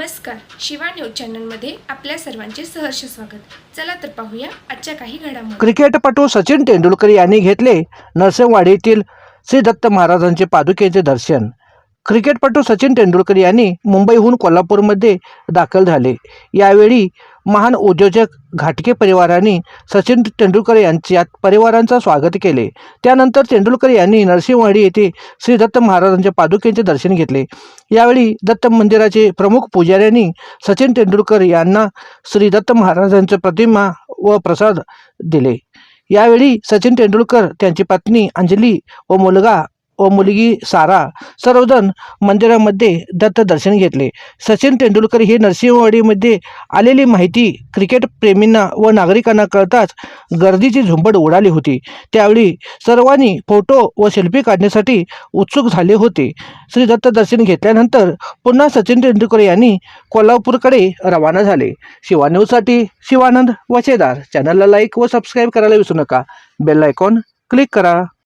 नमस्कार शिवा न्यूज चॅनलमध्ये आपल्या सर्वांचे सहर्ष स्वागत. चला तर पाहूया आजच्या काही घडामोडी. क्रिकेटपटू सचिन तेंडुलकर यांनी घेतले नरसिंहवाडीतील श्री दत्त महाराजांचे पादुकेचे दर्शन. क्रिकेटपटू सचिन तेंडुलकर यांनी मुंबईहून कोल्हापूरमध्ये दाखल झाले. यावेळी महान उद्योजक घाटके परिवाराने सचिन तेंडुलकर यांच्या परिवारांचं स्वागत केले. त्यानंतर तेंडुलकर यांनी नरसिंहवाडी येथे श्री दत्त महाराजांच्या पादुकेचे दर्शन घेतले. यावेळी दत्त मंदिराचे प्रमुख पुजाऱ्यांनी सचिन तेंडुलकर यांना श्री दत्त महाराजांच्या प्रतिमा व प्रसाद दिले. यावेळी सचिन तेंडुलकर त्यांची पत्नी अंजली व मुलगा व मुलगी सारा सर्वजण मंदिरामध्ये दत्त दर्शन घेतले. सचिन तेंडुलकर हे नरसिंहवाडीमध्ये आलेली माहिती क्रिकेट प्रेमींना व नागरिकांना कळताच गर्दीची झुंबड उडाली होती. त्यावेळी सर्वांनी फोटो व सेल्फी काढण्यासाठी उत्सुक झाले होते. श्री दत्त दर्शन घेतल्यानंतर पुन्हा सचिन तेंडुलकर यांनी कोल्हापूरकडे रवाना झाले. शिवा न्यूजसाठी शिवानंद वचेदार. चॅनलला लाईक व सबस्क्राईब करायला विसरू नका. बेल आयकॉन क्लिक करा.